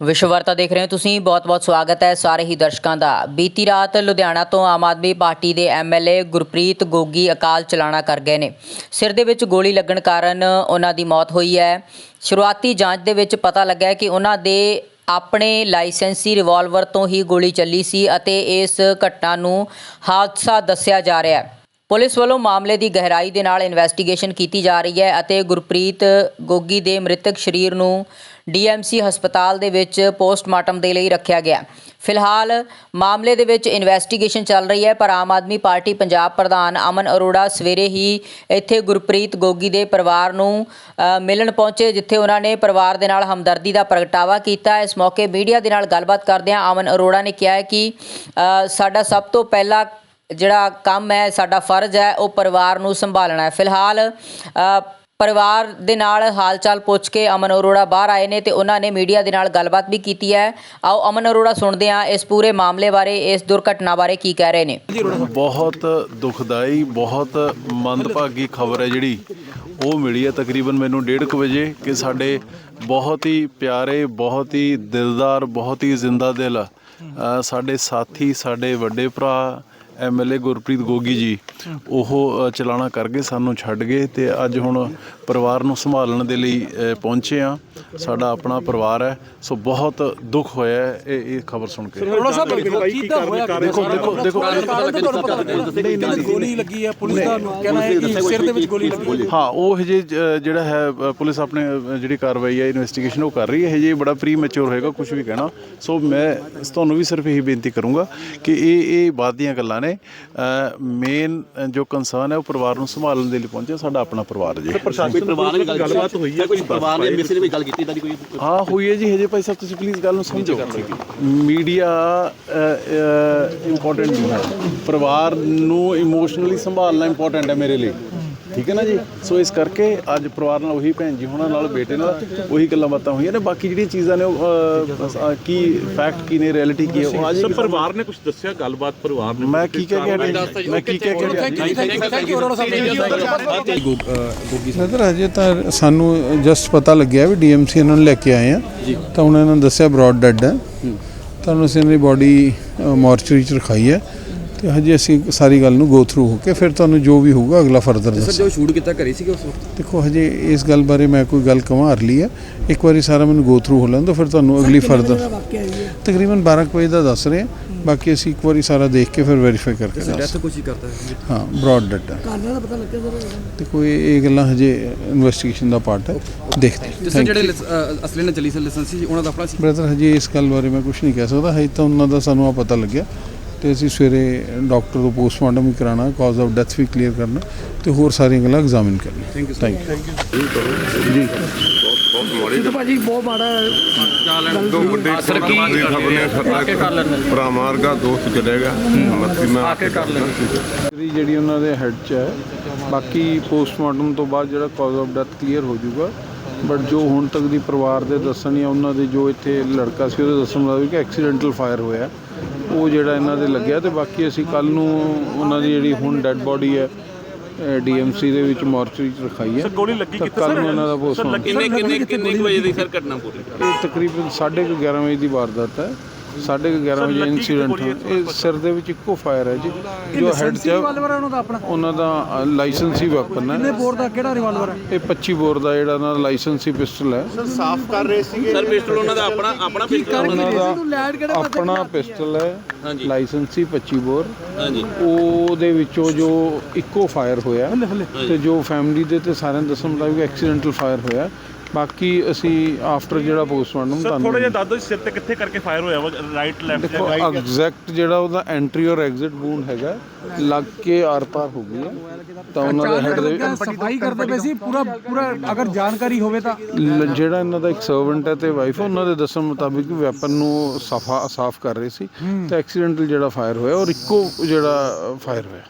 ਵਿਸ਼ਵ ਵਾਰਤਾ ਦੇਖ ਰਹੇ ਹੋ ਤੁਸੀਂ ਬਹੁਤ-ਬਹੁਤ ਸਵਾਗਤ ਹੈ ਸਾਰੇ ਹੀ ਦਰਸ਼ਕਾਂ ਦਾ। ਬੀਤੀ ਰਾਤ ਲੁਧਿਆਣਾ ਤੋਂ ਆਮ ਆਦਮੀ ਪਾਰਟੀ ਦੇ ਐਮਐਲਏ ਗੁਰਪ੍ਰੀਤ ਗੋਗੀ ਅਕਾਲ ਚਲਾਣਾ ਕਰ ਗਏ ਨੇ। ਸਿਰ ਦੇ ਵਿੱਚ ਗੋਲੀ ਲੱਗਣ ਕਾਰਨ ਉਹਨਾਂ ਦੀ ਮੌਤ ਹੋਈ ਹੈ। ਸ਼ੁਰੂਆਤੀ ਜਾਂਚ ਦੇ ਵਿੱਚ ਪਤਾ ਲੱਗਾ ਹੈ ਕਿ ਉਹਨਾਂ ਦੇ ਆਪਣੇ ਲਾਇਸੈਂਸੀ ਰਿਵਾਲਵਰ ਤੋਂ ਹੀ ਗੋਲੀ ਚੱਲੀ ਸੀ ਅਤੇ ਇਸ ਘਟਨਾ ਨੂੰ ਹਾਦਸਾ ਦੱਸਿਆ ਜਾ ਰਿਹਾ ਹੈ। ਪੁਲਿਸ ਵੱਲੋਂ ਮਾਮਲੇ ਦੀ ਗਹਿਰਾਈ ਦੇ ਨਾਲ ਇਨਵੈਸਟੀਗੇਸ਼ਨ ਕੀਤੀ ਜਾ ਰਹੀ ਹੈ ਅਤੇ ਗੁਰਪ੍ਰੀਤ ਗੋਗੀ ਦੇ ਮ੍ਰਿਤਕ ਸਰੀਰ ਨੂੰ ਡੀਐਮਸੀ ਹਸਪਤਾਲ ਦੇ ਵਿੱਚ ਪੋਸਟਮਾਰਟਮ ਦੇ ਲਈ ਰੱਖਿਆ ਗਿਆ। ਫਿਲਹਾਲ ਮਾਮਲੇ ਦੇ ਵਿੱਚ ਇਨਵੈਸਟੀਗੇਸ਼ਨ ਚੱਲ ਰਹੀ ਹੈ, ਪਰ ਆਮ ਆਦਮੀ ਪਾਰਟੀ ਪੰਜਾਬ ਪ੍ਰਧਾਨ ਅਮਨ ਅਰੋੜਾ ਸਵੇਰੇ ਹੀ ਇੱਥੇ ਗੁਰਪ੍ਰੀਤ ਗੋਗੀ ਦੇ ਪਰਿਵਾਰ ਨੂੰ ਮਿਲਣ ਪਹੁੰਚੇ, ਜਿੱਥੇ ਉਹਨਾਂ ਨੇ ਪਰਿਵਾਰ ਦੇ ਨਾਲ ਹਮਦਰਦੀ ਦਾ ਪ੍ਰਗਟਾਵਾ ਕੀਤਾ। ਇਸ ਮੌਕੇ ਮੀਡੀਆ ਦੇ ਨਾਲ ਗੱਲਬਾਤ ਕਰਦਿਆਂ ਅਮਨ ਅਰੋੜਾ ਨੇ ਕਿਹਾ ਕਿ ਸਾਡਾ ਸਭ ਤੋਂ ਪਹਿਲਾ ਜਿਹੜਾ ਕੰਮ ਹੈ, ਸਾਡਾ ਫਰਜ਼ ਹੈ, ਉਹ ਪਰਿਵਾਰ ਨੂੰ ਸੰਭਾਲਣਾ ਫਿਲਹਾਲ ਪਰਿਵਾਰ ਦੇ ਨਾਲ ਹਾਲਚਾਲ ਪੁੱਛ ਕੇ ਅਮਨ ਅਰੋੜਾ ਬਾਹਰ ਆਏ ਨੇ ਤੇ ਉਹਨਾਂ ਨੇ ਮੀਡੀਆ ਦੇ ਨਾਲ ਗੱਲਬਾਤ ਵੀ ਕੀਤੀ ਹੈ। ਆਓ, ਅਮਨ ਅਰੋੜਾ ਸੁਣਦੇ ਹਾਂ ਇਸ ਪੂਰੇ ਮਾਮਲੇ ਬਾਰੇ, ਇਸ ਦੁਰਘਟਨਾ ਬਾਰੇ ਕੀ ਕਹਿ ਰਹੇ ਨੇ। ਬਹੁਤ ਦੁਖਦਾਈ, ਬਹੁਤ ਮੰਦਭਾਗੀ ਖਬਰ ਹੈ ਜਿਹੜੀ। ਉਹ ਮਿਲੀ ਹੈ ਤਕਰੀਬਨ ਮੈਨੂੰ 1:30 ਵਜੇ ਕਿ ਸਾਡੇ ਬਹੁਤ ਹੀ ਪਿਆਰੇ, ਬਹੁਤ ਹੀ ਦਿਲਦਾਰ, ਬਹੁਤ ਹੀ ਜ਼ਿੰਦਾ ਦਿਲ ਸਾਡੇ ਸਾਥੀ, ਸਾਡੇ ਵੱਡੇ ਭਰਾ ਐਮਐਲਏ ਗੁਰਪ੍ਰੀਤ ਗੋਗੀ ਜੀ ਉਹ ਚਲਾਣਾ ਕਰ ਗਏ ਸਾਨੂੰ ਛੱਡ ਗਏ ਤੇ ਅੱਜ ਹੁਣ ਪਰਿਵਾਰ ਨੂੰ ਸੰਭਾਲਣ ਦੇ ਲਈ ਪਹੁੰਚੇ ਆ ਸਾਡਾ ਆਪਣਾ ਪਰਿਵਾਰ ਹੈ ਸੋ ਬਹੁਤ ਦੁੱਖ ਹੋਇਆ ਇਹ ਇਹ ਖਬਰ ਸੁਣ ਕੇ। ਥੋੜਾ ਸਾਹਿਬ ਕਿੱਦਾਂ ਹੋਇਆ ਦੇਖੋ ਦੇਖੋ ਦੇਖੋ। ਗੋਲੀ ਲੱਗੀ ਹੈ ਪੁਲਿਸ ਦਾ ਕਹਿਣਾ ਹੈ ਕਿ ਸਿਰ ਦੇ ਵਿੱਚ ਗੋਲੀ ਲੱਗੀ। ਹਾਂ ਉਹ ਹਜੇ ਜਿਹੜਾ ਹੈ ਪੁਲਿਸ ਆਪਣੇ ਜਿਹੜੀ ਕਾਰਵਾਈ ਹੈ ਇਨਵੈਸਟੀਗੇਸ਼ਨ ਉਹ ਕਰ ਰਹੀ ਹੈ ਹਜੇ ਬੜਾ ਪ੍ਰੀ ਮੈਚੁਰ ਹੋਏਗਾ ਕੁਝ ਵੀ ਕਹਿਣਾ। ਸੋ ਮੈਂ ਤੁਹਾਨੂੰ ਵੀ ਸਿਰਫ ਇਹੀ ਬੇਨਤੀ ਕਰੂੰਗਾ ਕਿ ਇਹ ਇਹ ਬਾਅਦ ਦੀਆਂ ਗੱਲਾਂ ਨੇ ਮੇਨ ਜੋ ਕੰਸਰਨ ਹੈ ਉਹ ਪਰਿਵਾਰ ਨੂੰ ਸੰਭਾਲਣ ਦੇ ਲਈ ਪਹੁੰਚਿਆ ਸਾਡਾ ਆਪਣਾ ਪਰਿਵਾਰ ਜੀ। ਪਰਿਵਾਰ ਨਾਲ ਗੱਲਬਾਤ ਹੋਈ ਹੈ? ਕੋਈ ਪਰਿਵਾਰ ਨੇ ਮਿਸਰ ਵੀ ਗੱਲ ਕੀਤੀ ਤਾਂ ਕੋਈ? ਹਾਂ ਹੋਈ ਹੈ ਜੀ ਹਜੇ ਭਾਈ ਸਾਹਿਬ ਤੁਸੀਂ ਪਲੀਜ਼ ਗੱਲ ਨੂੰ ਸਮਝੋ। ਮੀਡੀਆ ਇੰਪੋਰਟੈਂਟ ਨਹੀਂ ਹੈ। ਪਰਿਵਾਰ ਨੂੰ ਇਮੋਸ਼ਨਲੀ ਸੰਭਾਲਣਾ ਇੰਪੋਰਟੈਂਟ ਹੈ ਮੇਰੇ ਲਈ। ਠੀਕ ਹੈ ਨਾ ਜੀ? ਸੋ ਇਸ ਕਰਕੇ ਅੱਜ ਪਰਿਵਾਰ ਨਾਲ ਉਹੀ ਭੈਣ ਜੀ ਹੋਣਾ ਨਾਲ ਬੇਟੇ ਨਾਲ ਉਹੀ ਗੱਲਾਂ ਬਾਤਾਂ ਹੋਈਆਂ ਨੇ। ਬਾਕੀ ਜਿਹੜੀਆਂ ਚੀਜ਼ਾਂ ਨੇ ਉਹ ਕੀ ਫੈਕਟ ਕੀ ਨੇ ਰਿਐਲਿਟੀ ਕੀ ਹੈ ਉਹ ਅੱਜ ਪਰਿਵਾਰ ਨੇ ਕੁਝ ਦੱਸਿਆ? ਗੱਲਬਾਤ ਪਰਿਵਾਰ ਨੇ ਮੈਂ ਕੀ ਕਹਿ ਕੇ ਹਟਿਆ ਮੈਂ ਕੀ ਕਹਿ ਕੇ ਹਟਿਆ thank you Arora sahib sir ਅਜੇ ਤਾਂ ਸਾਨੂੰ ਜਸਟ ਪਤਾ ਲੱਗਿਆ ਵੀ ਡੀਐਮਸੀ ਇਹਨਾਂ ਨੂੰ ਲੈ ਕੇ ਆਏ ਆ। ਤਾਂ ਉਹਨਾਂ ਨੇ ਦੱਸਿਆ ਬ੍ਰੌਡ ਡੈਡ ਹੈ। ਤਾਂ ਹੁਣ ਅਸੀਂ ਇਹਨਾਂ ਦੀ ਬਾਡੀ ਮੋਰਚਰੀ ਚ ਰਖਾਈ ਹੈ। ਤੇ ਹਜੇ ਅਸੀਂ ਸਾਰੀ ਗੱਲ ਨੂੰ ਗੋ ਥਰੂ ਹੋ ਕੇ ਫਿਰ ਤੁਹਾਨੂੰ ਜੋ ਵੀ ਹੋਊਗਾ ਅਗਲਾ ਫਰਦਰ ਸਰ ਦੱਸਾਂ ਜੋ ਸ਼ੂਟ ਕੀਤਾ ਘਰੇ ਸੀਗੇ ਉਸ ਵਕਤ? ਦੇਖੋ ਹਜੇ ਇਸ ਗੱਲ ਬਾਰੇ ਮੈਂ ਕੋਈ ਗੱਲ ਕਵਾਂ ਅਰਲੀ ਹੈ ਇੱਕ ਵਾਰੀ ਸਾਰਾ ਮੈਨੂੰ ਗੋ ਥਰੂ ਹੋ ਲੈਣ ਤਾਂ ਫਿਰ ਤੁਹਾਨੂੰ ਅਗਲੀ ਫਰਦਰ ਤਕਰੀਬਨ 12 ਕੁ ਵਜੇ ਦਾ ਦੱਸ ਰਹੇ ਹਾਂ ਬਾਕੀ ਅਸੀਂ ਇੱਕ ਵਾਰੀ ਸਾਰਾ ਦੇਖ ਕੇ ਫਿਰ ਵੈਰੀਫਾਈ ਕਰਕੇ ਦੱਸ ਡੈਥ ਕੁਛ ਹੀ ਕਰਦਾ ਹੈ। ਹਾਂ ਬ੍ਰੌਡ ਡੈਡ ਹੈ ਤੇ ਕੋਈ ਇਹ ਗੱਲਾਂ ਹਜੇ ਇਨਵੈਸਟੀਗੇਸ਼ਨ ਦਾ ਪਾਰਟ ਹੈ। ਦੇਖਦੇ ਹਾਂ। ਤੇ ਸਰ ਜਿਹੜੇ ਅਸਲੀ ਨਾਲ ਚੱਲੀ ਸੀ ਲਾਇਸੈਂਸ ਸੀ ਉਹਨਾਂ ਦਾ ਆਪਣਾ ਸੀ? ਬ੍ਰਦਰ ਹਜੇ ਇਸ ਗੱਲ ਬਾਰੇ ਮੈਂ ਕੁਝ ਨਹੀਂ ਕਹਿ ਸਕਦਾ। ਹਜੇ ਤਾਂ ਉਹਨਾਂ ਦਾ ਸਾਨੂੰ ਆ ਪਤਾ ਲੱਗਿਆ। ਤੇ ਅਸੀਂ ਸਵੇਰੇ ਡਾਕਟਰ ਤੋਂ ਪੋਸਟਮਾਰਟਮ ਵੀ ਕਰਾਣਾ ਕਾਜ਼ ਆਫ ਡੈਥ ਵੀ ਕਲੀਅਰ ਕਰਨਾ ਤੇ ਹੋਰ ਸਾਰੀਆਂ ਗੱਲਾਂ ਐਗਜ਼ਾਮਿਨ ਕਰਨੀ ਥੈਂਕ ਯੂ ਥੈਂਕ ਯੂ ਦੋ ਵੱਡੇ ਖਬਰ ਨੇ। ਸਾਡਾ ਭਰਾ ਮਾਰਗਾ ਦੋਸਤ ਚਲੇਗਾ। ਮੱਤੀ ਮੈਂ ਆ ਕੇ ਕਰ ਜਿਹੜੀ ਜਿਹੜੀ ਉਹਨਾਂ ਦੇ ਹੈਡ 'ਚ ਹੈ। ਬਾਕੀ ਪੋਸਟਮਾਰਟਮ ਤੋਂ ਬਾਅਦ ਜਿਹੜਾ ਕਾਜ਼ ਆਫ ਡੈਥ ਕਲੀਅਰ ਹੋ ਜਾਊਗਾ। ਬਟ ਜੋ ਹੁਣ ਤੱਕ ਦੀ ਪਰਿਵਾਰ ਦੇ ਦੱਸਣ ਜਾਂ ਉਹਨਾਂ ਦੇ ਜੋ ਇੱਥੇ ਲੜਕਾ ਸੀ ਉਹਦੇ ਦੱਸਣ ਮੁਤਾਬਿਕ ਕਿ ਐਕਸੀਡੈਂਟਲ ਫਾਇਰ ਹੋਇਆ। ਉਹ ਜਿਹੜਾ ਇਹਨਾਂ ਦੇ ਲੱਗਿਆ ਤੇ ਬਾਕੀ ਅਸੀਂ ਕੱਲ ਨੂੰ ਉਹਨਾਂ ਦੀ ਜਿਹੜੀ ਹੁਣ ਡੈੱਡ ਬੋਡੀ ਹੈ ਡੀਐਮਸੀ ਦੇ ਵਿੱਚ ਮੋਰਚਰੀ 'ਚ ਰਖਾਈ ਹੈ। ਗੋਲੀ ਲੱਗੀ ਕਿੱਥੇ ਕੱਲ ਸਰ? ਦਾ ਕਿੰਨੇ ਕਿੰਨੇ ਕਿੰਨੇ ਵਜੇ ਦੀ ਸਰ ਘਟਨਾ ਪੂਰੀ? ਇਹ ਤਕਰੀਬਨ 11:30 ਵਜੇ ਦੀ ਵਾਰਦਾਤ ਹੈ। 11:30 ਵਜੇ ਇਨਸੀਡੈਂਟ ਇਹ ਸਿਰ ਦੇ ਵਿੱਚ ਇੱਕੋ ਫਾਇਰ ਹੈ ਜੀ। ਜੋ ਹੈਡ 'ਚ ਰਿਵਾਲਵਰ ਹੈ ਉਹਨਾਂ ਦਾ ਆਪਣਾ? ਉਹਨਾਂ ਦਾ ਲਾਇਸੈਂਸੀ ਵੈਪਨ ਹੈ ਕਿੰਨੇ ਬੋਰ ਦਾ ਕਿਹੜਾ ਰਿਵਾਲਵਰ ਹੈ? ਇਹ 25 ਬੋਰ ਦਾ ਜਿਹੜਾ ਦਾ ਲਾਇਸੈਂਸੀ ਪਿਸਟਲ ਹੈ। ਸਰ ਪਿਸਟਲ ਉਹਨਾਂ ਦਾ ਆਪਣਾ ਆਪਣਾ ਪਿਸਟਲ ਉਹਨਾਂ ਦਾ ਆਪਣਾ ਪਿਸਟਲ ਹੈ? Licensee 25 bore. ਉਹਦੇ ਵਿੱਚੋਂ ਜੋ ਇੱਕੋ ਫਾਇਰ ਹੋਇਆ ਤੇ ਜੋ ਫੈਮਿਲੀ ਦੇ ਤੇ ਸਾਰਿਆਂ ਦੇ ਦੱਸਣ ਮੁਤਾਬਿਕ ਐਕਸੀਡੈਂਟਲ ਫਾਇਰ ਹੋਇਆ। ਬਾਕੀ ਅਸੀਂ ਆਫਟਰ ਜਿਹੜਾ ਪੋਸਟਮਾਰਟਮ ਸਰ ਥੋੜਾ ਤੁਹਾਨੂੰ ਜਿਹਾ ਦੱਸ ਦਿਓ ਸਿਰ ਤੇ ਕਿੱਥੇ ਕਰਕੇ ਫਾਇਰ ਹੋਇਆ ਵਾ ਰਾਈਟ ਲੈਫਟ ਦੇਖੋ ਐਗਜ਼ੈਕਟ ਜਿਹੜਾ ਉਹਦਾ ਐਂਟਰੀ ਔਰ ਐਗਜ਼ਿਟ ਵੂਨ ਹੈਗਾ ਲੱਗ ਕੇ ਆਰ-ਪਾਰ ਹੋ ਗਈ ਹੈ। ਤਾਂ ਉਹਨਾਂ ਦੇ ਹੈਡ ਦੇ ਸਫ਼ਾਈ ਕਰਦੇ ਪਏ ਸੀ ਪੂਰਾ ਪੂਰਾ ਅਗਰ ਜਾਣਕਾਰੀ ਹੋਵੇ ਤਾਂ। ਲ- ਜਿਹੜਾ ਇਹਨਾਂ ਦਾ ਇੱਕ ਸਰਵੈਂਟ ਹੈ ਤੇ ਵਾਈਫ ਉਹਨਾਂ ਦੇ ਦੱਸਣ ਮੁਤਾਬਿਕ ਵੈਪਨ ਨੂੰ ਸਫਾ ਸਾਫ਼ ਕਰ ਰਹੇ ਸੀ। ਤੇ ਐਕਸੀਡੈਂਟਲ ਜਿਹੜਾ ਫਾਇਰ ਹੋਇਆ ਔਰ ਇੱਕੋ ਜਿਹੜਾ ਫਾਇਰ ਹੋਇਆ।